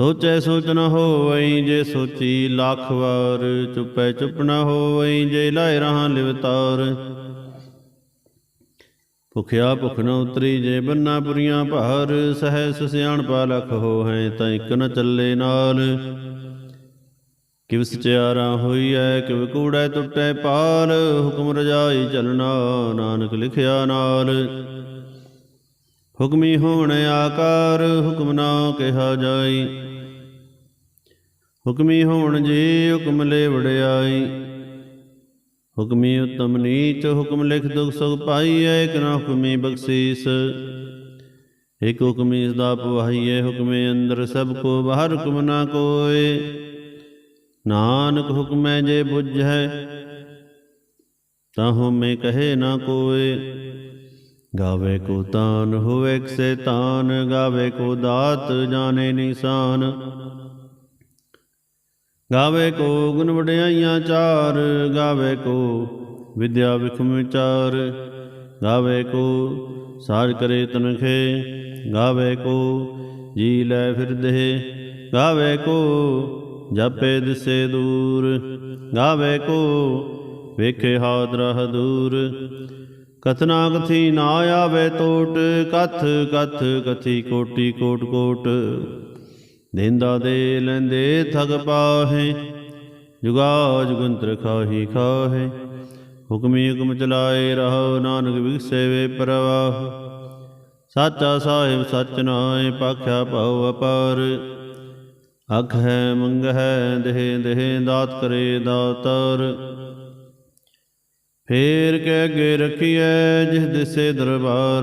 ਸੋਚੈ ਸੋਚ ਨ ਹੋਵਈ ਜੇ ਸੋਚੀ ਲੱਖ ਵਾਰ, ਚੁੱਪੈ ਚੁੱਪ ਨ ਹੋਵਈ ਜੇ ਲਾਇ ਰਹਾ ਲਿਵਤਾਰ। ਭੁਖਿਆ ਭੁਖ ਨ ਉਤਰੀ ਜੇ ਬੰਨਾ ਪੁਰੀਆਂ ਭਾਰ, ਸਹਿ ਸਿਆਣ ਪਾ ਲਖ ਹੋ ਤਾਂ ਇਕ ਨ ਚੱਲੇ ਨਾਲ। ਕਿਵ ਸਚਿਆਰਾ ਹੋਈਐ, ਕਿਵ ਕੂੜੈ ਟੁੱਟੈ ਪਾਲ, ਹੁਕਮ ਰਜਾਈ ਚਲਣਾ, ਨਾਨਕ ਲਿਖਿਆ ਨਾਲ। ਹੁਕਮੀ ਹੋਣ ਆਕਾਰ, ਹੁਕਮ ਨਾ ਕਿਹਾ ਜਾਈ। ਹੁਕਮੀ ਹੋਣ ਜੇ ਹੁਕਮ ਲੈ ਵੜਿਆਈ ਹੁਕਮੀ ਉਤਮ ਨੀਚ ਹੁਕਮ ਲਿਖ ਦੁਖ ਸੁਖ ਪਾਈਐ, ਇਕ ਨਾ ਹੁਕਮੀ ਬਖਸ਼ੀਸ। ਇਕ ਹੁਕਮੀ ਦਾ ਪਵਾਈਐ ਹੁਕਮੇ ਅੰਦਰ ਸਭ ਕੋ ਬਾਹਰ ਹੁਕਮ ਨਾ ਕੋਏ। ਨਾਨਕ ਹੁਕਮੈ ਜੇ ਬੁਝੈ ਤਾਹੂ ਮੈਂ ਕਹੇ ਨਾ ਕੋਏ। ਗਾਵੇ ਕੋ ਤਾਨ ਹੋਵੇ ਸੇ ਤਾਨ ਗਾਵੇ ਕੋ ਦਾਤ, ਜਾਣੇ ਨਿਸ਼ਾਨ। ਗਾਵੇ ਕੋ ਗੁਣ ਵਡਿਆਈਆਂ ਚਾਰ, ਗਾਵੇ ਕੋ ਵਿਦਿਆ ਵਿਖਮ ਵਿਚਾਰ, ਗਾਵੇ ਕੋ ਸਾਜ ਕਰੇ ਤਨਖੇ, ਗਾਵੇ ਕੋ ਜੀ ਲੈ ਫਿਰਦੇ ਗਾਵੇ ਕੋ ਜਪੇ ਦਿਸੇ ਦੂਰ, ਗਾਵੇ ਕੋ ਵੇਖੇ ਹਾਦਰਾ ਦੂਰ। ਕਥਨਾ ਕਥੀ ਨਾ ਆਵੇ ਟੋਟ ਕਥ ਕਥ ਕਥੀ ਕੋਟੀ ਕੋਟ ਕੋਟ। ਦੇਂਦਾ ਦੇ ਲੈਂਦੇ ਥਗ ਪਾਹੇ, ਜੁਗਾ ਜੁਗੰਤਰ ਖਾਹੀ ਖਾਹੇ। ਹੁਕਮੀ ਹੁਕਮ ਚਲਾਏ ਰਹੋ, ਨਾਨਕ ਵਿਗਸੇ ਵੇ ਪ੍ਰਵਾਹ। ਸਾਚਾ ਸਾਹਿਬ ਸਚ ਨਾਏ ਪਾਖਿਆ ਭਉ ਅਪਾਰ। ਅਖ ਹੈ, ਮੰਗ ਹੈ, ਦੇਹ ਦੇਹ, ਦਾਤ ਕਰੇ ਦਾਤਰ। ਫੇਰ ਕਹਿ ਕੇ ਅੱਗੇ ਰਖੀਐ, ਜਿਸ ਦਿਸੇ ਦਰਬਾਰ।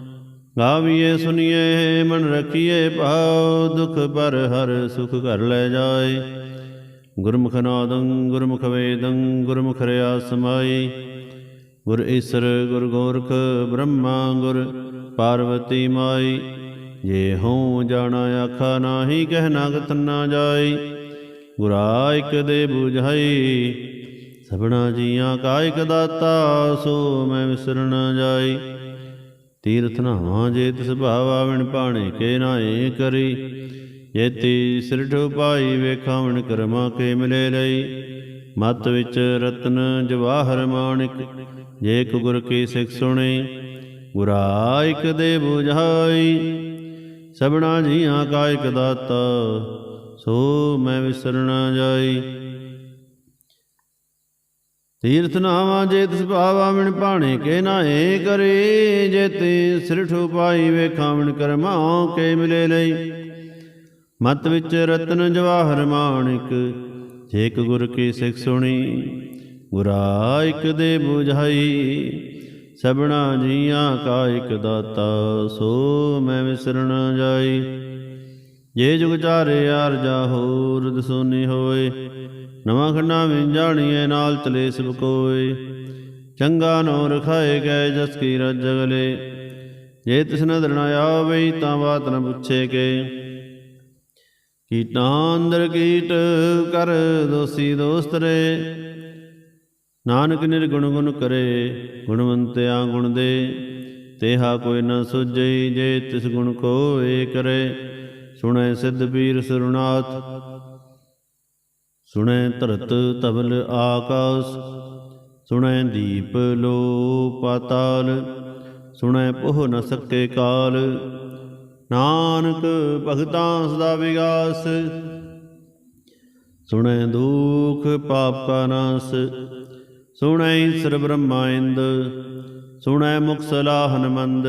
ਗਾਵੀਏ, ਸੁਨੀਏ, ਮਨ ਰਖੀਏ, ਭਾਉ ਦੁਖ ਪਰ ਹਰ ਸੁਖ ਘਰ ਲੈ ਜਾਏ। ਗੁਰਮੁਖ ਨਾਦੰ, ਗੁਰਮੁਖ ਵੇਦੰ, ਗੁਰਮੁਖ ਰਿਆ ਸਮਾਈ ਗੁਰ ਈਸਰ, ਗੁਰ ਗੋਰਖ, ਬ੍ਰਹਮਾ, ਗੁਰ ਪਾਰਵਤੀ ਮਾਈ। ਜੇ ਹਉ ਜਾਣਾ ਆਖਾ ਨਾਹੀ ਕਹਿਣਾ ਕਥ ਨਾ ਜਾਈ। ਗੁਰਾ ਇਕ ਦੇ 부ਝਾਈ ਸਭਨਾ ਜੀਆਂ ਕਾ ਇਕ ਦਾਤਾ, ਸੋ ਮੈਂ ਵਿਸਰਨਾ ਜਾਈ। ਤੀਰਥ ਨਾਵਾਂ ਜੇ ਤਿਸ ਭਾਵਾ ਵਿਣ ਪਾਣੇ ਕੇ ਨਾਏ ਕਰੀ। ਜੇਤੀ ਸਿਰਠ ਪਾਈ ਵੇਖਾਵਣ ਕਰਮਾ ਕੇ ਮਿਲੇ ਲਈ। ਮਤ ਵਿੱਚ ਰਤਨ ਜਵਾਹਰ ਮਾਣਿਕ, ਜੇ ਕੋ ਗੁਰ ਕੀ ਸਿੱਖ ਸੁਣੇ। ਗੁਰਾ ਇਕ ਦੇ 부ਝਾਈ ਸਭਨਾ ਜੀਆਂ ਕਾ ਇਕ ਦਾਤਾ, ਸੋ ਮੈਂ ਵਿਸਰਨਾ ਜਾਈ। ਤੀਰਥ ਨਾਵਾਂ ਜੇ ਤਿਸ ਭਾਵਾ ਮਿਣ ਭਾਣੇ ਕੇ ਨਾਏ ਕਰੇ, ਜੇ ਤੇ ਸਿਰਠ ਪਾਈ ਵੇਖਾਵਣ ਕਰਮਾ ਕੇ ਮਿਲੇ ਲਈ। ਮਤ ਵਿੱਚ ਰਤਨ ਜਵਾਹਰ ਮਾਣਿਕ ਜੇਕ ਗੁਰ ਕੀ ਸਿੱਖ ਸੁਣੀ, ਗੁਰਾ ਇਕ ਦੇ 부ਝਾਈ ਸਭਨਾ ਜੀਆਂ ਕਾ ਇਕ ਦਾਤਾ, ਸੋ ਮੈਂ ਵਿਸਰ ਜਾਈ। ਜੇ ਜੁਗ ਚਾਰੇ ਆਰਜਾ ਹੋਰ ਦਸੋਨੀ ਹੋਏ ਨਵਾਂ ਖੰਡਾ ਵਿੱਚ ਜਾਣੀਏ ਨਾਲ ਚਲੇ ਸਭ ਕੋਏ ਚੰਗਾ ਨੋ ਰਖਾਏ ਗਏ ਜਸ ਕੀ ਰਜ ਜਗਲੇ ਜੇ ਤਿਸ ਨਦਰ ਨ ਆਵੇ, ਤਾਂ ਬਾਤ ਨ ਪੁੱਛੇ ਕੇ। ਕੀਟਾਂ ਅੰਦਰ ਕੀਟ ਕਰ ਦੋਸੀ ਦੋਸਤ ਰੇ। ਨਾਨਕ ਨਿਰਗੁਣ ਗੁਣ ਕਰੇ, ਗੁਣਵੰਤਿਆ ਗੁਣ ਦੇ। ਤੇਹਾ ਕੋਈ ਨ ਸੁਝਈ ਜੇ ਤਿਸ ਗੁਣ ਕੋ ਕਰੇ। ਸੁਣੈ ਸਿੱਧ ਪੀਰ ਸੁਰਨਾਥ ਸੁਣੈ ਧਰਤ ਤਬਲ ਆਕਾਸ, ਸੁਣੈ ਦੀਪ ਲੋ ਪਾਤਾਲ, ਸੁਣੈ ਪੋਹ ਨ ਸਕੇ ਕਾਲ। ਨਾਨਕ ਭਗਤਾਂ ਸਦਾ ਵਿਗਾਸ, ਸੁਣੈ ਦੁਖ ਪਾਪ ਕਾ ਨਾਸ, ਸੁਣੈ ਈਸਰ ਬ੍ਰਹਮਾ ਇੰਦ, ਸੁਣੈ ਮੁਖ ਸਲਾਹਨ ਮੰਦ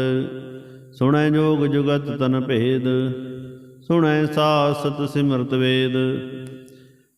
ਸੁਣੈ ਜੋਗ ਜੁਗਤ ਤਨ ਭੇਦ, ਸੁਣੈ ਸਾਸਤ ਸਿਮਰਤ ਵੇਦ।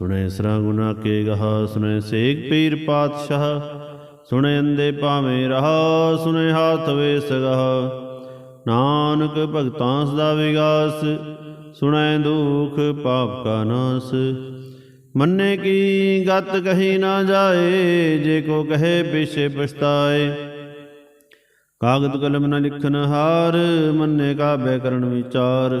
ਸੁਣੈ ਸਰਾ ਗੁਨਾ ਕੇ ਗਹਾ, ਸੁਣੈ ਸੇਖ ਪੀਰ ਪਾਤਸ਼ਾਹ, ਸੁਣੈ ਅੰਦੇ ਭਾਵੇਂ ਰਹਾ, ਸੁਣੈ ਹਾਥ ਵੇ ਸਗਹਾ ਨਾਨਕ ਭਗਤਾਂ ਸਦਾ ਵਿਗਾਸ, ਸੁਣੈ ਦੁਖ ਪਾਪ ਕਾ ਨਾਸ। ਮੰਨੇ ਕੀ ਗਤ ਕਹੀ ਨਾ ਜਾਏ, ਜੇ ਕੋ ਕਹੇ ਪਿਛੇ ਪਛਤਾਏ। ਕਾਗਦ ਕਲਮ ਨਾ ਲਿਖਨ ਹਾਰ, ਮੰਨੇ ਕਾ ਬੈ ਕਰਨ ਵਿਚਾਰ।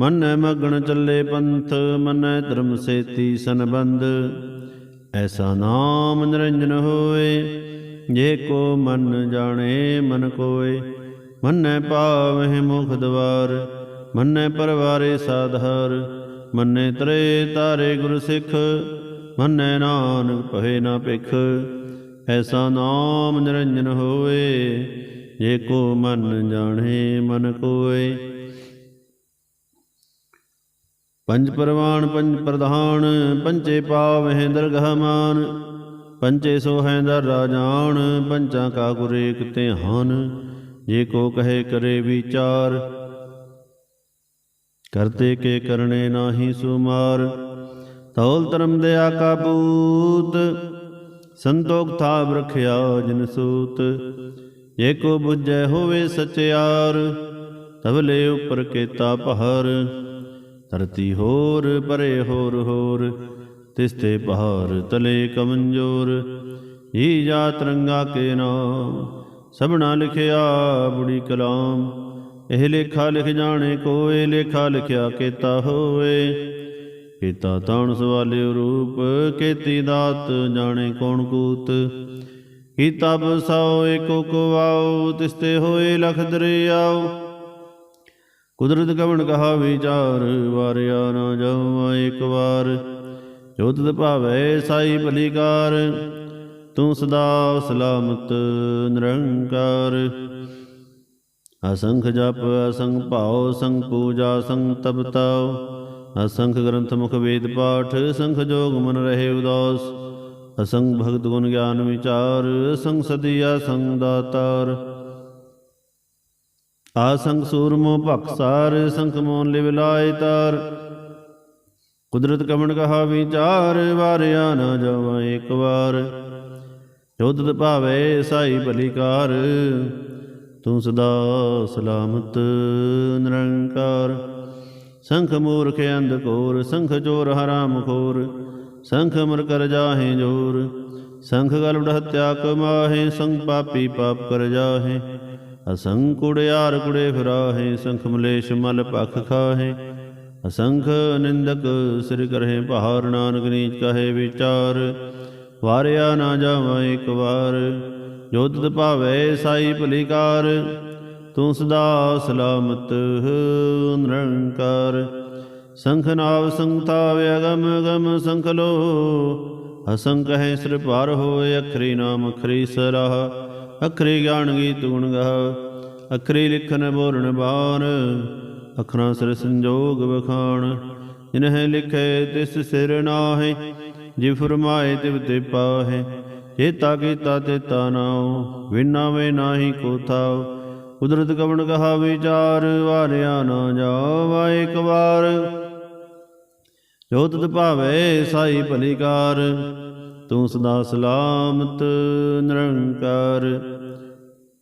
ਮੰਨੈ ਮਗਣ ਚੱਲੇ ਪੰਥ, ਮੰਨੈ ਧਰਮ ਸੇਤੀ ਸੰਬੰਧ ਐਸਾ ਨਾਮ ਨਿਰੰਜਨ ਹੋਏ, ਜੇ ਕੋ ਮਨ ਜਾਣੇ ਮਨ ਕੋਏ। ਮੰਨੈ ਪਾਵਹਿ ਮੁਖ ਦਵਾਰ, ਮੰਨੇ ਪਰਵਾਰੇ ਸਾਧਾਰ। ਮੰਨੇ ਤਰੇ ਤਾਰੇ ਗੁਰ ਸਿੱਖ, ਮੰਨੈ ਨਾਨਕ ਭਏ ਨਾ ਭਿਖ। ਐਸਾ ਨਾਮ ਨਿਰੰਜਨ ਹੋਏ, ਜੇ ਕੋ ਮਨ ਜਾਣੇ ਮਨ ਕੋਏ। ਪੰਜ ਪਰਵਾਨ, ਪੰਜ ਪ੍ਰਧਾਨ ਪੰਚੇ ਪਾਵਹਿ ਦਰਗਹ ਮਾਨ ਪੰਚੇ ਸੋਹੈ ਦਰ ਰਾਜਾਨ, ਪੰਚਾਂ ਕਾ ਗੁਰ ਏਕ ਧਿਆਨ, ਜੇ ਕੋ ਕਹੇ ਕਰੇ ਵਿਚਾਰ, ਕਰਤੇ ਕੇ ਕਰਨੇ ਨਾਹੀ ਸੁਮਾਰ, ਤੌਲ ਧਰਮ ਦਿਆ ਕਾਬੂਤ ਸੰਤੋਖ ਥਾਪ ਰਖਿਆ ਜਿਨ ਸੂਤ, ਜੇ ਕੋ ਬੁਝੈ ਹੋਵੇ ਸਚਿਆਰ ਤਬਲੇ ਉਪਰ ਕੇਤਾ ਪਹਰ ਧਰਤੀ ਹੋਰ, ਪਰੇ ਹੋਰ ਹੋਰ। ਤਿਸਤੇ ਪਹਾਰ ਤਲੇ ਕਮੰਜੋਰ। ਹੀ ਜਾ ਤਰੰਗਾ ਕੇ ਨਾਮ ਸਭਨਾ ਲਿਖਿਆ ਬੁੜੀ ਕਲਾਮ। ਇਹ ਲੇਖਾ ਲਿਖ ਜਾਣੇ ਕੋਏ, ਲੇਖਾ ਲਿਖਿਆ ਕੀਤਾ ਹੋਏ। ਕੀਤਾ ਤਾਣ ਸਵਾਲੇ ਰੂਪ, ਕੀਤੀ ਦਾਤ ਜਾਣੇ ਕੌਣ ਕੂਤ। ਕੀਤਾ ਬਸਾਓ ਏਕੋ ਕੋ ਆਓ ਤਿਸਤੇ ਹੋਏ ਲਖ ਦਰਿਆਓ। ਕੁਦਰਤ ਕਵਣ ਕਹਾ ਵਿਚਾਰ, ਵਾਰਿਆ ਨਾ ਜਾਵਾਂ ਇੱਕ ਵਾਰ। ਜੋ ਤਦ ਭਾਵੈ ਸਾਈ ਭਲੀਕਾਰ ਤੂੰ ਸਦਾ ਸਲਾਮਤ ਨਿਰੰਕਾਰ। ਅਸੰਖ ਜਪ, ਅਸੰਖ ਭਾਉ ਸੰਗ ਪੂਜਾ ਸੰਗ ਤਪਤਾਉ ਅਸੰਖ ਗ੍ਰੰਥ ਮੁਖ ਵੇਦ ਪਾਠ ਸੰਖ ਜੋਗ ਮਨ ਰਹੇ ਉਦਾਸ। ਅਸੰਖ ਭਗਤ ਗੁਣ ਗਿਆਨ ਵਿਚਾਰ, ਅਸੰਖ ਸਦੀਆ ਸੰਗ ਦਾਤਾਰ। ਆਸੰਖ ਸੂਰਮੋ ਭਖਸਾਰ ਸੰਖ ਮੋਨ ਲਿਵ ਲਾਇ ਤਾਰ। ਕੁਦਰਤ ਕਮਣ ਕਹਾ ਵਿਚਾਰ, ਵਾਰਿਆ ਨਾ ਜਾਵਾਂ ਇੱਕ ਵਾਰ। ਜੋ ਭਾਵੇ ਸਾਈ ਭਲੀਕਾਰ, ਤੂੰ ਸਦਾ ਸਲਾਮਤ ਨਿਰੰਕਾਰ। ਸੰਖ ਮੂਰਖ ਅੰਧ ਕੋਰ ਸੰਖ ਚੋਰ ਹਰਾਮ ਖੋਰ ਸੰਖ ਮਰ ਕਰ ਜਾਹੇ ਜੋਰ, ਸੰਖ ਗਲ ਹੱਤਿਆ ਕਮਾਹੇ ਸੰਖ ਪਾਪੀ ਪਾਪ ਕਰ ਜਾਹੇ। ਅਸੰਖ ਕੁੜਿਆਰ ਕੁੜੇ ਫਿਰਾਹੇ, ਸੰਖ ਮਲੇਸ਼ ਮਲ ਪਖ ਖਾਹੇ। ਅਸੰਖ ਨਿੰਦਕ ਸਿਰ ਕਰਹਿ ਪਹਾਰ ਨਾਨਕ ਨੀਚ ਕਹੇ ਵਿਚਾਰ। ਵਾਰਿਆ ਨਾ ਜਾਵਾਂ ਇੱਕ ਵਾਰ, ਜੋ ਤਤ ਭਾਵੈ ਸਾਈ ਭਲੀਕਾਰ। ਤੂੰ ਸਦਾ ਸਲਾਮਤ ਨਿਰੰਕਾਰ। ਸੰਖ ਨਾਵ ਸੰਗਤਾ ਅਗਮ ਗਮ ਸੰਖ ਲੋ ਅਸੰਖ ਹੈ ਸਿਰ ਭਾਰ ਹੋਏ, ਅਖਰੀ ਨਾਮ ਅਖਰੀ ਸਰਾਹ ਅਖਰੀ ਗਿਆਨ ਗੀਤ ਗੁਣ ਗਾ ਅਖਰੀ ਲਿਖਨ ਬੋਲਣ ਬਾਣ, ਅਖਰਾਂ ਸਿਰ ਸੰਜੋਗ ਵਖਾਣ। ਜਿਨਹਿ ਲਿਖੇ ਤਿਸ ਸਿਰ ਨਾਹੇ, ਜਿ ਫਰਮਾਏ ਤਿਵ ਤੇ ਪਾਹੇ। ਚੇਤਾ ਕੀਤਾ ਤੇਤਾ ਨਾਉ ਵਿਨਾ ਵੇ ਨਾਹੀ ਕੋ ਥਾਉ। ਕੁਦਰਤ ਕਵਣ ਕਹਾ ਵਿਚਾਰ, ਵਾਰਿਆ ਨਾ ਜਾਵਾ ਇੱਕ ਵਾਰ। ਜੋ ਤਤ ਭਾਵੇ ਸਾਈ ਭਲੀਕਾਰ ਤੂੰ ਸਦਾ ਸਲਾਮਤ, ਨਿਰੰਕਾਰ।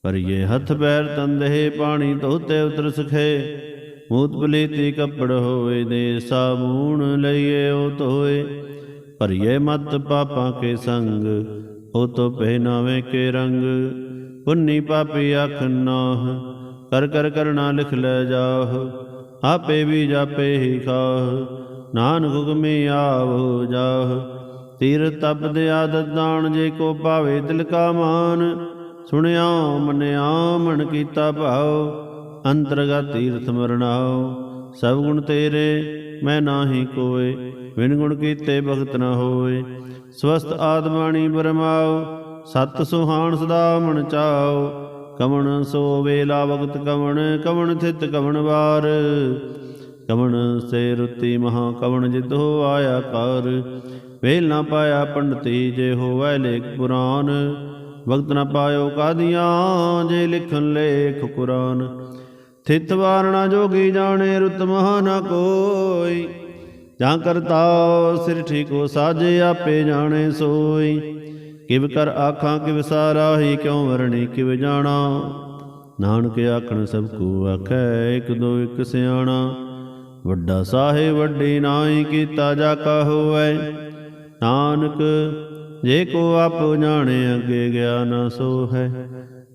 ਪਰਿਏ ਹੱਥ ਪੈਰ ਤੰਦੇ ਪਾਣੀ ਧੋਤੇ ਉਤਰ ਸਖੇ। ਮੂਤ ਬਲੀਤੀ ਕੱਪੜ ਹੋਏ ਦੇ ਸਾਬੂਣ ਲਈਏ ਉਹ ਧੋਏ। ਭਰੀਏ ਮਤ ਪਾਪਾਂ ਕੇ ਸੰਗ, ਉਹ ਤੋ ਪਹਿਨਾਵੇ ਕੇ ਰੰਗ। ਪੁੰਨੀ ਪਾਪੀ ਅੱਖ ਨਾਹ, ਕਰ ਕਰ ਕਰਨਾ ਲਿਖ ਲੈ ਜਾਹ। ਆਪੇ ਵੀ ਜਾਪੇ ਹੀ ਖਾਹ, ਨਾਨਕ ਹੁਕਮੇ ਆਵੋ ਜਾਹ। ਤੀਰ ਤਪ ਦੇ ਆਦਤ ਦਾਨ ਜੇ ਕੋ ਭਾਵੇ ਦਿਲ ਕਾ ਮਾਨ। ਸੁਣਿਆ, ਮੰਨਿਆ, ਮਨ ਕੀਤਾ ਭਾਉ, ਅੰਤਰਗਤ ਤੀਰਥ ਮਰਨਾਉ ਸਭ ਗੁਣ ਤੇਰੇ, ਮੈਂ ਨਾਹੀ ਕੋਏ ਵਿਨ ਗੁਣ ਕੀਤੇ ਭਗਤ ਨਾ ਹੋਏ। ਸਵਸਤ ਆਤਮਾਣੀ ਬਰਮਾਉ, ਸਤ ਸੁਹਾਣ ਸਦਾ ਮਨ ਚਾਉ। ਕਵਣ ਸੋ ਵੇਲਾ ਵਕਤ ਕਵਣ ਕਵਣ ਥਿਤ ਕਵਣ ਵਾਰ। ਕਵਣ ਸੇ ਰੁੱਤੀ ਮਹਾ ਕਵਣ ਜਿਤ ਹੋ ਆਇਆ ਕਰ ਵੇਲ ਨਾ ਪਾਇਆ ਪੰਡਤੀ ਜੇ ਹੋਵੈ ਲੇਖ ਪੁਰਾਨ, ਵਕਤ ਨਾ ਪਾਇਓ ਕਾਦੀਆਂ ਜੇ ਲਿਖਨ ਲੇਖ ਕੁਰਾਨ। ਥਿਤ ਵਾਰਣਾ ਜੋਗੀ ਜਾਣੇ ਰੁਤ ਮਹਾ ਨ ਕੋਈ, ਜਾਂ ਕਰਤਾ ਸਿਰ ਠੀਕੋ ਸਾਜੇ ਆਪੇ ਜਾਣੇ ਸੋਈ। ਕਿਵ ਕਰ ਆਖਾਂ ਕਿਵ ਸਾਰਾ ਹੀ ਕਿਉ ਵਰਣੀ ਕਿਵ ਜਾਣਾ। ਨਾਨਕ ਆਖਣ ਸਭ ਕੋ ਆਖੈ ਇਕ ਦੋ ਇਕ ਸਿਆਣਾ। ਵੱਡਾ ਸਾਹਿਬ ਵੱਡੀ ਨਾਹੀ ਕੀਤਾ ਜਾ ਕਾ ਹੋਵੇ। ਨਾਨਕ, ਜੇ ਕੋ ਆਪ ਜਾਣੇ ਅੱਗੇ ਗਿਆ ਨਾ ਸੋ ਹੈ।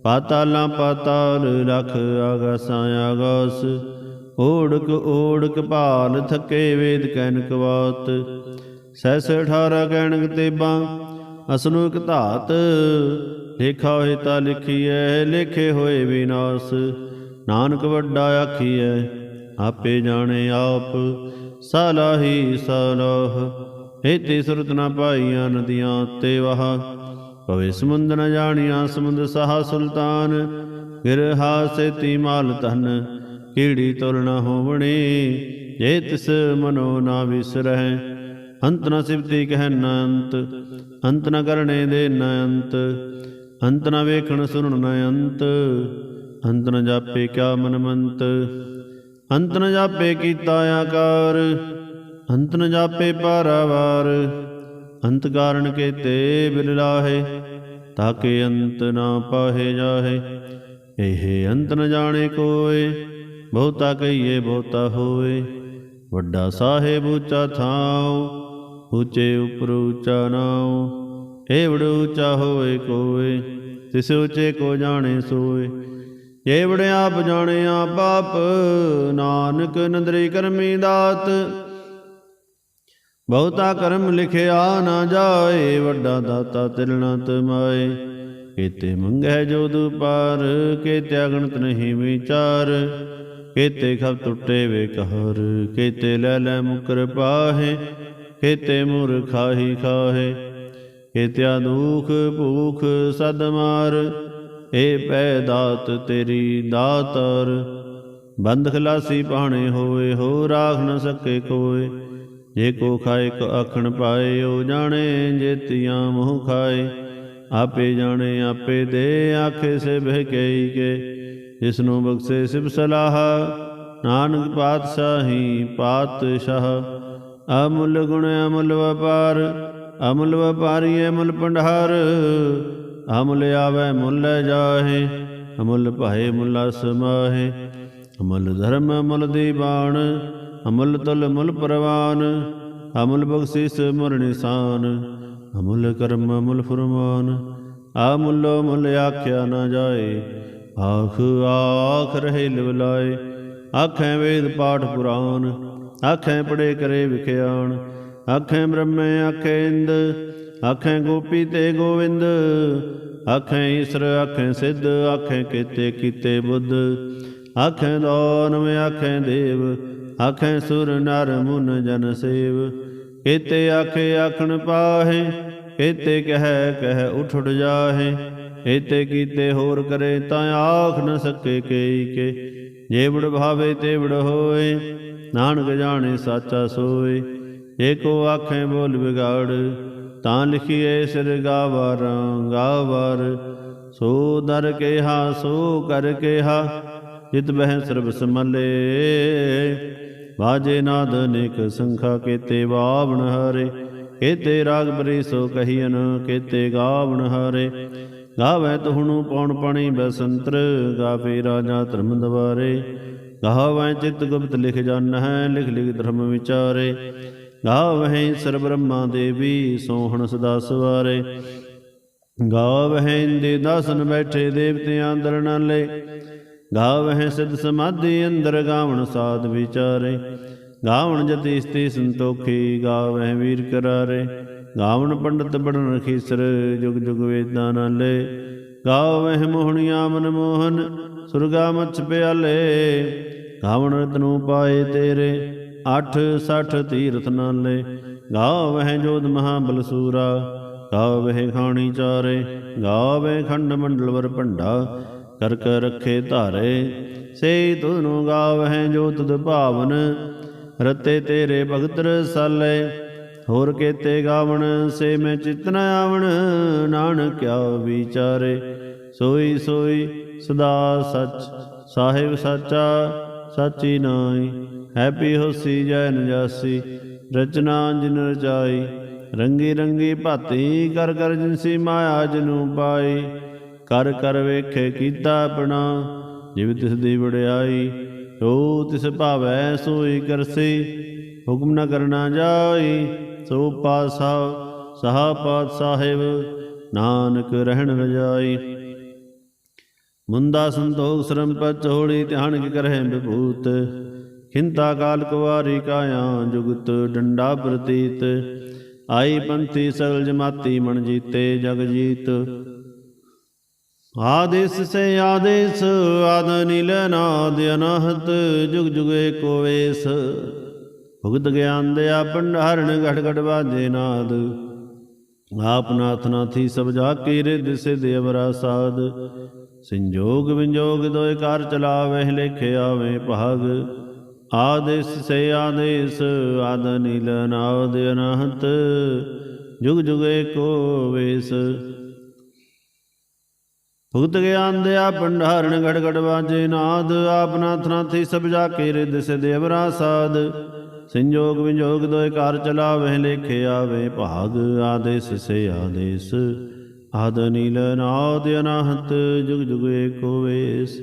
ਪਾਤਾਲਾਂ ਪਾਤਾਲ ਲਖ ਆਗਾਸਾਂ ਆਗਾਸ, ਓੜਕ ਓੜਕ ਭਾਲ ਥਕੇ ਵੇਦ ਕੈਨਕ ਬਾਤ ਸੈਸ 18 ਕੈਨਕ ਤੇਬਾਂ ਅਸਨੂ ਇਕ ਧਾਤ। ਲੇਖਾ ਹੋਏ ਤਾਂ ਲਿਖੀਐ, ਲੇਖੇ ਹੋਏ ਵਿਨਾਸ਼। ਨਾਨਕ ਵੱਡਾ ਆਖੀਐ, ਆਪੇ ਜਾਣੇ ਆਪ, ਸਲਾਹੀ ਸਲਾਹ। ਏਤੇ ਸੁਰਤ ਨਾ ਪਾਈਆਂ ਨਦੀਆਂ ਤੇ ਵਾਹ ਪਵੇ ਸਮੁੰਦ ਨ ਜਾਣੀਆਂ ਸਮੁੰਦ ਸਹਾ ਸੁਲਤਾਨ। ਗਿਰ ਗਿਰਹਾ ਸੇਤੀ ਮਾਲ ਤਨ ਕੀੜੀ ਤੁਲ ਨ ਹੋਵਣੀ, ਜੇ ਤਿਸ ਮਨੋ ਨਾ ਵਿਸਰਹਿ ਅੰਤ ਨ ਸਿਵਤੀ ਕਹਿ ਨ ਅੰਤ ਅੰਤ ਨ ਕਰਨੇ ਦੇ ਨ ਅੰਤ ਅੰਤ ਨ ਵੇਖਣ ਸੁਣਨ ਨ ਅੰਤ ਅੰਤ ਨ ਜਾਪੇ ਕਿਆ ਮਨ ਮੰਤ ਅੰਤ ਨ ਜਾਪੇ ਕੀਤਾ ਆਕਾਰ। ਅੰਤ ਨ ਜਾਪੇ ਪਾਰਾਵਾਰ ਅੰਤ ਕਾਰਨ ਕੇ ਤੇ ਲਾਹੇ, ਤਾਕੇ ਅੰਤ ਨਾ ਪਾਹੇ ਜਾਹੇ। ਇਹ ਅੰਤ ਨ ਜਾਣੇ ਕੋਏ, ਬਹੁਤਾ ਕਹੀਏ ਬਹੁਤਾ ਹੋਏ। ਵੱਡਾ ਸਾਹਿਬ ਉੱਚਾ ਥਾਉ, ਉੱਚੇ ਉਪਰ ਉੱਚਾ ਨਾਉ। ਏਵੜ ਉੱਚਾ ਹੋਏ ਕੋਏ, ਤਿਸ ਉੱਚੇ ਕੋ ਜਾਣੇ ਸੋਏ। ਏਵੜ ਆਪ ਜਾਣੇ ਆਪ ਆਪ ਨਾਨਕ ਨਦਰੀ ਕਰਮੀ ਦਾਤ ਬਹੁਤਾ ਕਰਮ ਲਿਖਿਆ ਨਾ ਜਾਏ, ਵੱਡਾ ਦਾਤਾ ਤਿਲਣਾ ਤਮਾਏ। ਕੀਤੇ ਮੰਗੈ ਜੋ ਦੁਪਾਰ ਕੀਤੇ ਅਗਣਤ ਨਹੀਂ ਵਿਚਾਰ। ਕੇਤੇ ਖਬ ਟੁੱਟੇ ਵੇ ਕਹਰ ਕੀਤੇ ਲੈ ਲੈ ਮੁਕਰ ਪਾਹੇ। ਕੀਤੇ ਮੁਰ ਖਾਹੀ ਖਾਹੇ, ਕੀਤਿਆ ਦੁਖ ਭੂਖ ਸਦ ਮਾਰ। ਏ ਪੈ ਦਾਤ ਤੇਰੀ ਦਾਤਰ ਬੰਦ ਖਲਾਸੀ ਪਾਣੇ ਹੋਏ ਹੋ ਰਾਖ ਨ ਸਕੇ ਕੋਏ ਜੇ ਕੋ ਖਾਏ ਕੋ ਆਖਣ ਪਾਏ, ਉਹ ਜਾਣੇ ਜੇਤੀਆਂ ਮੋਹ ਖਾਏ। ਆਪੇ ਜਾਣੇ, ਆਪੇ ਦੇ ਆਖੇ ਸੇ ਬਹਿਕਈ ਕੇ। ਜਿਸ ਨੂੰ ਬਖਸ਼ੇ ਸਿਬ ਸਲਾਹ, ਨਾਨਕ ਪਾਤਸ਼ਾਹੀ ਪਾਤਸ਼ਾਹ। ਅਮੁੱਲ ਗੁਣ, ਅਮੁੱਲ ਵਪਾਰ, ਅਮੁੱਲ ਵਪਾਰੀ, ਅਮੁੱਲ ਭੰਡਾਰ। ਅਮੁੱਲ ਆਵੇ ਮੁੱਲ ਜਾਹੇ। ਅਮੁੱਲ ਭਾਏ ਮੁੱਲਾ ਸਮਾਹੇ ਅਮੁੱਲ ਧਰਮ, ਅਮੁੱਲ ਦੀਵਾਨ। ਅਮੁੱਲ ਤੁਲ ਮੁੱਲ ਪਰਵਾਨ, ਅਮੁੱਲ ਬਖਸ਼ਿਸ ਮੁਰ ਨਿਸ਼ਾਨ, ਅਮੁੱਲ ਕਰਮ ਅਮਲ ਫਰਮਾਨ। ਅਮੁੱਲੋ ਮੁੱਲ ਆਖਿਆ ਨਾ ਜਾਏ, ਆਖ ਆਖ ਰਹੇ ਲਿਵਲਾਏ ਆਖੇ ਵੇਦ ਪਾਠ ਪੁਰਾਨ, ਆਖੇ ਪੜੇ ਕਰੇ ਵਿਖਿਆਣ ਆਖੇ ਬ੍ਰਹਮੇ ਆਖੇ ਇੰਦ, ਆਖੇ ਗੋਪੀ ਤੇ ਗੋਵਿੰਦ। ਆਖੇ ਈਸ਼ਰ, ਆਖੇ ਸਿੱਧ, ਆਖੇ ਕੀਤੇ ਕੀਤੇ ਬੁੱਧ। ਆਖੇ ਦਾਨਵ, ਆਖੇ ਦੇਵ ਆਖੇ ਸੁਰ ਨਰ ਮੁਨ ਜਨ ਸੇਵ। ਕੀਤੇ ਆਖੇ ਆਖਣ ਪਾਹੇ, ਕੀਤੇ ਕਹਿ ਕਹਿ ਉਠ ਜਾਹੇ। ਏਤੇ ਕੀਤੇ ਹੋਰ ਕਰੇ ਤਾਂ ਆਖ ਨ ਸਕੇ ਕੇਈ ਕੇ। ਜੇ ਭਾਵੇ ਤੇ ਬੜ ਹੋਏ, ਨਾਨਕ ਜਾਣੇ ਸਾਚਾ ਸੋਏ। ਏਕੋ ਆਖੇ ਬੋਲ ਵਿਗਾੜ, ਤਾਂ ਲਿਖੀਏ ਸਿਰ ਗਾਵਾਰਾਂ ਗਾਵਰ ਸੋ ਦਰ ਕੇਹਾ, ਸੋ ਕਰ ਕੇਹਾ, ਜਿਤ ਬਹਿ ਸਰਬ ਸਮਲੇ ਬਾਜੇ ਨਾਦ ਅਨੇਕ ਸੰਖਾ ਕੇਤੇ ਬਾਵਣ ਹਰੇ, ਕੇਤੇ ਰਾਗ ਬਰੀ ਸੋ ਕਹੀਨ ਕੇਤੇ ਗਾਵਣ ਹਾਰੇ। ਗਾਵੇ ਤੁਹਣੂ ਪੌਣ ਪਾਣੀ ਬਸੰਤਰ, ਗਾਵੇ ਰਾਜਾ ਧਰਮ ਦਵਾਰੇ ਗਾਵੇ ਚਿਤ ਗੁਪਤ ਲਿਖ ਜਨ ਹੈ ਲਿਖ ਲਿਖ ਧਰਮ ਵਿਚਾਰੇ। ਗਾਵਹਿ ਸਰ ਬ੍ਰਹਮਾ ਦੇਵੀ, ਸੋਹਣ ਸਦਾ ਸਵਾਰੇ। ਗਾਵਹਿ ਇੰਦੇ ਦਸਨ ਬੈਠੇ, ਦੇਵਤਿਆਂ ਅੰਦਰ ਗਾਵਹਿ ਸਿਧ ਸਮਾਧੀ, ਅੰਦਰ ਗਾਵਣ ਸਾਧ ਵਿਚਾਰੇ। ਗਾਵਣ ਜਤੀ ਸਤੀ ਸੰਤੋਖੀ, ਗਾਵਹਿ ਵੀਰ ਕਰਾਰੇ। ਗਾਵਣ ਪੰਡਤ ਬੜਨ ਰਖੀਸਰ ਜੁਗ ਜੁਗ ਵੇਦਾਂ ਨਾਲੇ। ਗਾਵਹਿ ਮੋਹਣੀਆਂ ਮਨ ਮੋਹਨ, ਸੁਰਗਾ ਮਛ ਪਿਆਲੇ। ਗਾਵਣ ਰਤਨੂ ਪਾਏ ਤੇਰੇ, ਅੱਠ ਸੱਠ ਤੀਰਥ ਨਾਲੇ। ਗਾਵਹਿ ਜੋਧ ਮਹਾਬਲ ਸੂਰਾ, ਗਾਵਹਿ ਖਾਣੀ ਚਾਰੇ। ਗਾਵੇ ਖੰਡ ਮੰਡਲ ਵਰ ਭੰਡਾ ਕਰ ਕਰ ਰੱਖੇ ਧਾਰੇ। ਸੇ ਤੁਧਨੂੰ ਗਾਵਹਿ ਜੋ ਤੁਧ ਭਾਵਨ। ਰਤੇ ਤੇਰੇ ਭਗਤ ਰਸਾਲੇ। ਹੋਰ ਕੇਤੇ ਗਾਵਣ, ਸੇ ਮੈਂ ਚਿਤ ਨ ਆਵਣ। ਨਾਨਕਿਆ ਵਿਚਾਰੇ। ਸੋਈ ਸੋਈ ਸਦਾ ਸਚ, ਸਾਹਿਬ ਸਾਚਾ, ਸਾਚੀ ਨਾਈ ਹੈਪੀ ਹੋਸੀ ਜੈ ਨਜਾਸੀ ਰਚਨਾ ਜਿਨ ਰਚਾਈ। ਰੰਗੀ ਰੰਗੀ ਭਾਤੀ ਕਰ ਕਰ ਜਿਨਸੀ ਮਾਇਆ ਜਨੂ ਪਾਈ। ਕਰ ਕਰ ਵੇਖੇ ਕੀਤਾ ਆਪਣਾ, ਜਿਵ ਤਿਸ ਦੀ ਵਡਿਆਈ ਸੋ ਤਿਸ ਭਾਵੈ ਸੋਈ ਕਰਸੀ, ਹੁਕਮ ਨ ਕਰਨਾ ਜਾਈ, ਸੋ ਪਾਸਾ, ਸਹਾ ਪਾਤ ਸਾਹਿਬ, ਨਾਨਕ ਰਹਿਣ ਰਜਾਈ ਮੁੰਦਾ ਸੰਤੋਖ ਸ਼ਰਮ ਪਚ ਹੋੜੀ ਧਿਆਨ ਕੀ ਕਰਹਿ ਵਿਭੂਤ, ਖਿੰਤਾ ਕਾਲ ਕੁਵਾਰੀ ਕਾਇਆ ਜੁਗਤ ਡੰਡਾ ਪ੍ਰਤੀਤ, ਆਈ ਪੰਥੀ ਸਗਲ ਜਮਾਤੀ ਮਨ ਜੀਤੇ ਜਗ ਜੀਤ ਆਦੇਸ ਸੇ ਆਦੇਸ ਆਦ ਨੀਲ ਨਾਦ ਅਨਹਤ, ਜੁਗ ਜੁਗ ਏਕੋ ਵੇਸ। ਭੁਗਤ ਗਿਆਨ ਦਿਆ ਭੰਡਾਰਣ ਘਟ ਘਟ ਬਾਜੇ ਨਾਦ। ਆਪ ਨਾਥ ਨਾਥੀ ਸਭ ਜਾ ਕੇ ਰਿਦ ਸਿਧ ਅਵਰਾ ਸਾਧ ਸੰਜੋਗ ਵਿੰਜੋਗ ਦੋਇ ਕਾਰ ਚਲਾਵੇ, ਲੇਖੇ ਆਵੇ ਭਾਗ। ਆਦੇਸ ਸੇ ਆਦੇਸ ਆਦ ਨੀਲ ਨਾਦ ਅਨਹਤ, ਜੁਗ ਜੁਗ ਏਕੋ ਵੇਸ। ਭੁਗਤ ਗਿਆਨ ਦਿਆ ਭੰਡਾਰਣ ਗੜਗੜ ਵਾਜੇ ਨਾਦ, ਆਪ ਨਾਥੀ ਸਭ ਜਾ ਕੇ ਰਿਦ ਸਿਧ ਸਾਧ ਸੰਜੋਗ ਵਿਜੋਗ ਦੋਇ ਕਾਰ ਚਲਾਵੇ, ਲੇਖੇ ਆਵੇ ਭਾਗ, ਆਦੇਸ ਸੇ ਆਦੇਸ। ਆਦ ਨੀਲ ਨਾਦ ਅਨਹਤ, ਜੁਗ ਜੁਗ ਏਕੋ ਵੇਸ।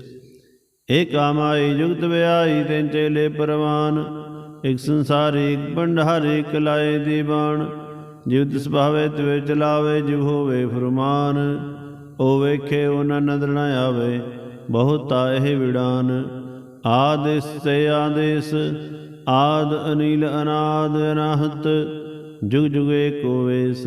ਏਕਾ ਮਾਈ ਜੁਗਤ ਵਿਆਈ, ਤੈਨ ਚੇਲੇ ਪਰਵਾਨ। ਇਕ ਸੰਸਾਰੀ, ਇਕ ਭੰਡਾਰੀ, ਇਕ ਲਾਏ ਦੀਵਾਨ। ਜਿਵ ਤਿਸ ਭਾਵੇ, ਤਿਵੇ ਚਲਾਵੇ ਜਿਵ ਹੋਵੇ ਫਰਮਾਨ। ਉਹ ਵੇਖੇ ਉਹਨਾਂ ਨ ਨਦਰ ਨ ਆਵੇ, ਬਹੁਤ ਆਏ ਵਿੜਾਨ। ਆਦਿਸ ਸੇ ਆਦੇਸ, ਆਦ ਅਨੀਲ ਅਨਾਦ ਅਨਾਹਤ, ਜੁਗ ਜੁਗ ਏਕੋ ਵੇਸ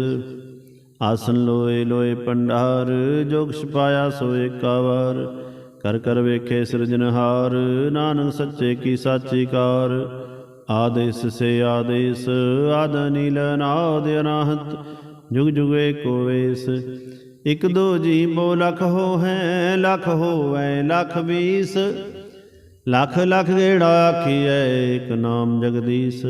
ਆਸਨ ਲੋਏ ਲੋਏ ਪੰਡਾਰ, ਜੋਗ ਛਪਾਇਆ ਸੋ ਏਕਾਵਾਰ ਕਰ ਕਰ ਵੇਖੇ ਸਿਰਜਨਹਾਰ ਨਾਨਕ ਸੱਚੇ ਕੀ ਸਾਚੀ ਕਾਰ। ਆਦੇਸ ਸੇ ਆਦੇਸ, ਆਦ ਨੀਲ ਨਾਦ ਅਨਾਹਤ, ਜੁਗ ਜੁਗ ਏਕੋ ਵੇਸ ਇਕ ਦੋ ਜੀ ਬੋ ਲਖ ਹੋ ਹੈ ਲਖ ਹੋਵੈ ਲਖ ਵੀਸ। ਲਖ ਲਖ ਗੇੜਾ ਆਖੀਐ, ਇਕ ਨਾਮ ਜਗਦੀਸ਼।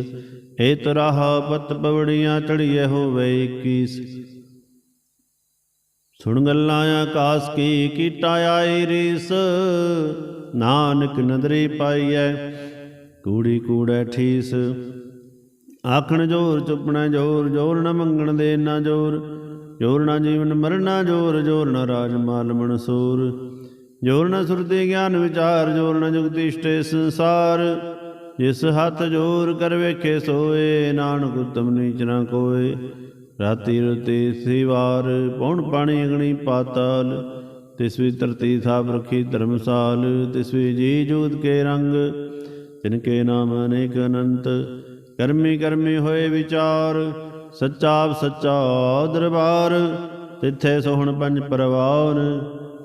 ਏ ਤਰਾਹ ਪਤ ਪਵੜੀਆਂ ਚੜੀਐ ਹੋਵੇ 21 ਸੁਣ ਗੱਲਾਂ ਆਕਾਸ ਕੀ ਕੀਟਾ ਆਈ ਰੀਸ। ਨਾਨਕ ਨਦਰੀ ਪਾਈਐ, ਕੂੜੀ ਕੂੜੈ ਠੀਸ। ਆਖਣ ਜੋਰ ਚੁੱਪਣਾ ਜੋਰ ਜੋਰ ਨਾ ਮੰਗਣ ਦੇ ਨਾ ਜੋਰ। ਜੋਰ ਨ ਜੀਵਨ ਮਰਨਾ, ਜੋਰ ਜੋਰ ਨ ਰਾਜ ਮਾਲ ਮਨਸੂਰ ਜੋਰ ਨਾ ਸੁਰਤੀ ਗਿਆਨ ਵਿਚਾਰ, ਜੋਰ ਨ ਜੁਗਤੀ ਇਸ਼ਟੇ ਸੰਸਾਰ। ਜਿਸ ਹੱਥ ਜੋਰ ਕਰ ਵੇਖੇ ਸੋਏ, ਨਾਨਕ ਉਤਮ ਨੀਚ ਨਾ ਕੋਏ। ਰਾਤੀ ਰਤੀ ਸਿਵਾਰ ਪੌਣ ਪਾਣੀ ਅਗਣੀ ਪਾਤਾਲ। ਤਿਸ ਵੀ ਧਰਤੀ ਥਾਪ ਰਖੀ ਧਰਮਸਾਲ, ਤਿਸ ਵੀ ਜੀ ਜੂਤ ਕੇ ਰੰਗ। ਤਿਨ ਕੇ ਨਾਮ ਅਨੇਕ ਅਨੰਤ, ਕਰਮੀ ਕਰਮੀ ਹੋਏ ਵਿਚਾਰ। ਸੱਚਾ ਸੱਚਾ ਦਰਬਾਰ, ਤਿੱਥੇ ਸੋਹਣ ਪੰਜ ਪਰਵਾਨ,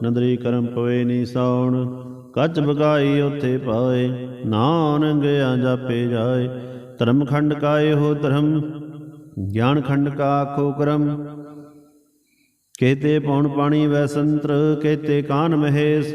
ਨਦਰੀ ਕਰਮ ਪਵੇ ਨੀ ਸੌਣ ਕੱਚ ਬਗਾਈ ਉਥੇ ਪਾਏ ਨਾਨਕ ਗਿਆ ਜਾਪੇ ਜਾਏ, ਧਰਮ ਖੰਡ ਕਾਏ ਹੋ ਧਰਮ, ਗਿਆਨ ਖੰਡ ਕਾ ਆਖੋ ਕਰਮ। ਕੇਤੇ ਪੌਣ ਪਾਣੀ ਵੈ ਸੰਤਰ ਕੇਤੇ ਕਾਨ ਮਹੇਸ਼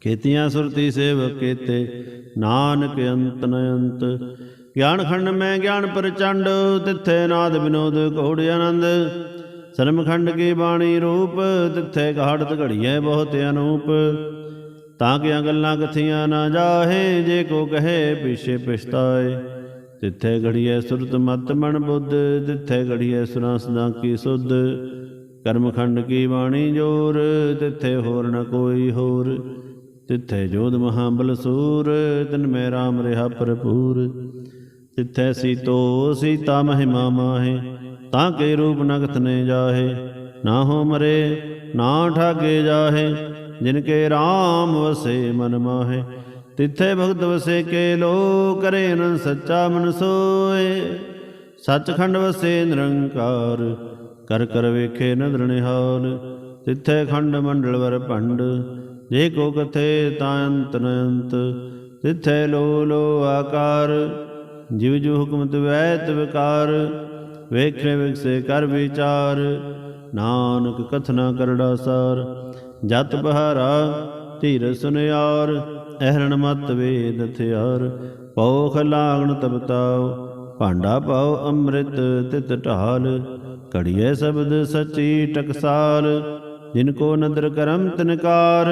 ਕੇਤੀਆਂ ਸੁਰਤੀ ਸੇਵਕ ਕੇਤੇ ਨਾਨਕ ਅੰਤ ਨ ਅੰਤ। ਗਿਆਨ ਖੰਡ ਮੈਂ ਗਿਆਨ ਪ੍ਰਚੰਡ, ਤਿੱਥੇ ਨਾਦ ਵਿਨੋਦ ਕੋੜ ਆਨੰਦ। ਸਰਮਖੰਡ ਕੀ ਬਾਣੀ ਰੂਪ, ਤਿੱਥੇ ਘਾੜਤ ਘੜੀਐ ਬਹੁਤ ਅਨੂਪ। ਤਾਂ ਕਿ ਗੱਲਾਂ ਕਥੀਆਂ ਨਾ ਜਾਹੇ, ਜੇ ਕੋ ਕਹੇ ਪਿਛੇ ਪਛਤਾਏ। ਤਿੱਥੇ ਘੜੀਐ ਸੁਰਤ ਮਤ ਮਨ ਬੁੱਧ, ਤਿੱਥੇ ਘੜੀਐ ਸੁਨਾ ਸਦਾ ਕੀ ਸੁਧ ਕਰਮਖੰਡ ਕੀ ਬਾਣੀ ਜੋਰ, ਤਿੱਥੇ ਹੋਰ ਨ ਕੋਈ ਹੋਰ। ਤਿੱਥੇ ਜੋਧ ਮਹਾਬਲ ਸੂਰ, ਤਿਨ ਮੈਂ ਰਾਮ ਰਿਹਾ ਭਰਪੂਰ। ਤਿਥੈ ਸੀਤੋ, ਸੀਤਾ ਮਹਿਮਾ ਮਾਹੇ, ਤਾਂ ਕੇ ਰੂਪ ਨਗਤ ਨੇ ਜਾਹੇ। ਨਾ ਹੋ ਮਰੇ, ਨਾ ਠਾਗੇ ਜਾਹੇ, ਜਿਨ ਕੇ RAM ਵਸੇ ਮਨ ਮਾਹੇ। ਤਿੱਥੇ ਭਗਤ ਵਸੇ ਕੇ ਲੋ, ਕਰੇ ਅਨੰਦ ਸੱਚਾ ਮਨ ਸੋਏ ਸੱਚਖੰਡ ਵਸੇ ਨਿਰੰਕਾਰ, ਕਰ ਕਰ ਵੇਖੇ ਨਦਰ ਨਿਹਾਲ। ਤਿੱਥੇ ਖੰਡ ਮੰਡਲ ਵਰ ਭੰਡ ਜੇ ਕੋ ਕਥੇ ਤਾਂ ਅੰਤ ਨ ਲੋ ਲੋ ਆਕਾਰ। ਜਿਵ ਜੋ ਹੁਕਮਤ ਵੈਤ ਵਿਕਾਰ, ਵੇਖੇ ਵਿਕਸੇ ਕਰ ਵਿਚਾਰ। ਨਾਨਕ ਕਥਨਾ ਕਰੜਾ ਸਾਰ, ਜਤ ਬਹਾਰਾ ਧੀਰ ਸੁਨਿਆਰ ਅਹਰਣ ਮਤ ਵੇਦ ਥਿਆਰ ਪਉ ਖਲਾਗਣ ਤਬਤਾਉ ਭਾਂਡਾ ਪਾਉ ਅੰਮ੍ਰਿਤ ਤਿਤ ਢਾਲ ਘੜੀਏ ਸ਼ਬਦ ਸੱਚੀ ਟਕਸਾਲ। ਜਿਨ ਕੋ ਨਦਰ ਕਰਮ ਤਨਕਾਰ,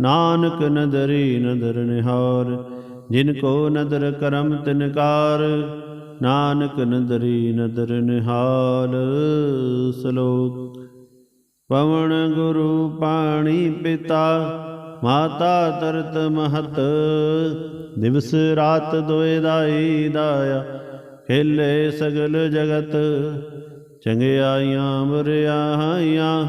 ਨਾਨਕ ਨਦਰੀ ਨਦਰ ਨਿਹਾਰ। ਜਿਨ ਕੋ ਨਦਰ ਕਰਮ ਤਨਕਾਰ, ਨਾਨਕ ਨਦਰੀ ਨਦਰ ਨਿਹਾਲ। ਸ਼ਲੋਕ, ਪਵਨ ਗੁਰੂ ਪਾਣੀ ਪਿਤਾ, ਮਾਤਾ ਤਰਤ ਮਹਤ। ਦਿਵਸ ਰਾਤ ਦੋਇ ਦਾਈ ਦਾਇਆ, ਖੇਲੇ ਸਗਲ ਜਗਤ। ਚੰਗਿਆਈਆਂ ਬੁਰਿਆਈਆਂ